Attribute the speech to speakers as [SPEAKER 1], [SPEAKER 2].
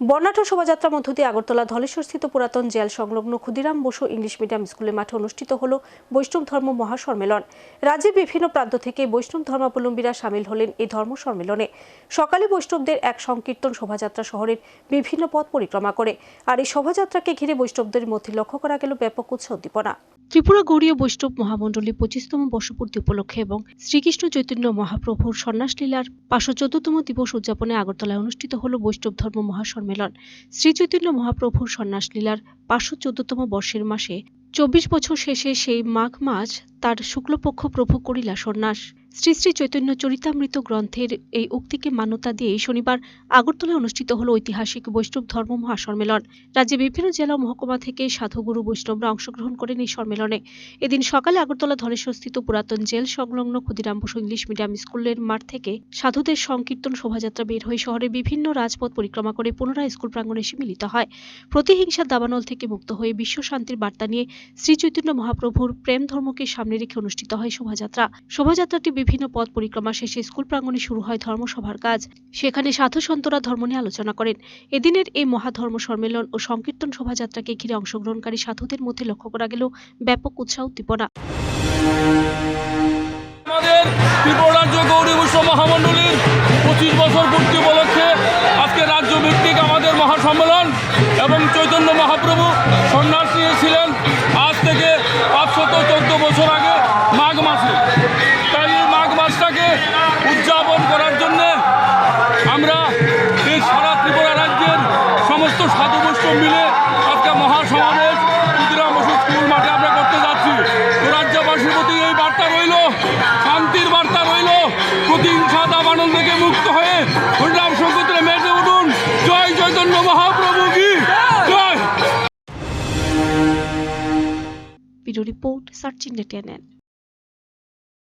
[SPEAKER 1] বর্ণাঢ্য শোভাযাত্রার মধ্য দিয়ে আগরতলা ধলেশ্বরস্থিত পুরাতন জেল সংলগ্ন ক্ষুদিরাম বসু ইংলিশ মিডিয়াম স্কুলের মাঠে অনুষ্ঠিত হল বৈষ্ণব ধর্ম মহাসম্মেলন। রাজ্যের বিভিন্ন প্রান্ত থেকে বৈষ্ণব ধর্মাবলম্বীরা সামিল হলেন এই ধর্ম সম্মেলনে। সকালে বৈষ্ণবদের এক সংকীর্তন শোভাযাত্রা শহরের বিভিন্ন পথ পরিক্রমা করে। আর এই শোভাযাত্রাকে ঘিরে বৈষ্ণবদের মধ্যে লক্ষ্য করা গেল ব্যাপক উৎসাহ উদ্দীপনা। ত্রিপুরা গৌরীয় বৈষ্ণব মহামণ্ডলী পঁচিশতম বর্ষপূর্তি উপলক্ষে এবং শ্রীকৃষ্ণ চৈতন্য মহাপ্রভুর সন্ন্যাস লীলার পাঁচশো চোদ্দতম দিবস উদযাপনে আগরতলায় অনুষ্ঠিত হল বৈষ্ণব ধর্ম মহাসম্মেলন। শ্রী চৈতন্য মহাপ্রভুর সন্ন্যাস লীলার পাঁচশো চোদ্দতম বর্ষের মাসে চব্বিশ বছর শেষে সেই মাঘ মাস তার শুক্লপক্ষ প্রভু করিলা সন্ন্যাস। শ্রী শ্রী চৈতন্য চরিতামৃত গ্রন্থের এই উক্তিকে মান্যতা দিয়ে শনিবার আগরতলায় অনুষ্ঠিত হল ঐতিহাসিক বৈষ্ণব ধর্ম মহাসম্মেলন। রাজ্যে বিভিন্ন জেলা মহকুমা থেকে সাধুগুরু বৈষ্ণবরা অংশগ্রহণ করেন এই সম্মেলনে। এদিন সকালে আগরতলা ধলেশ্বরস্থিত পুরাতন জেল সংলগ্ন ক্ষুদিরাম বসু ইংলিশ মিডিয়াম স্কুলের মাঠ থেকে সাধুদের সংকীর্তন শোভাযাত্রা বের হয়ে শহরের বিভিন্ন রাজপথ পরিক্রমা করে পুনরায় স্কুল প্রাঙ্গণে এসে মিলিত হয়। প্রতিহিংসার দাবানল থেকে মুক্ত হয়ে বিশ্ব শান্তির বার্তা নিয়ে শ্রী চৈতন্য মহাপ্রভুর প্রেম ধর্মকে সামনে রেখে অনুষ্ঠিত হয় শোভাযাত্রা। শোভাযাত্রাটি বিভিন্ন পথ পরিক্রমা শেষে স্কুল প্রাঙ্গণে শুরু হয় ধর্মসভার কাজ। সেখানে সাধু সন্তরা ধর্ম নিয়ে আলোচনা করেন। এদিনের এই মহাধর্ম সম্মেলন ও সংকীর্তন শোভাযাত্রাকে ঘিরে অংশগ্রহণকারী সাধুদের মধ্যে লক্ষ্য করা গেল ব্যাপক উৎসাহ উদ্দীপনা।
[SPEAKER 2] আমাদের ত্রিপুরা রাজ্য গৌরী বৈষ্ণব হয়ে হরিনাম সংকীর্তনে মেতে উঠুন। জয় চৈতন্য মহাপ্রভু কি? জয়!
[SPEAKER 1] Video report search India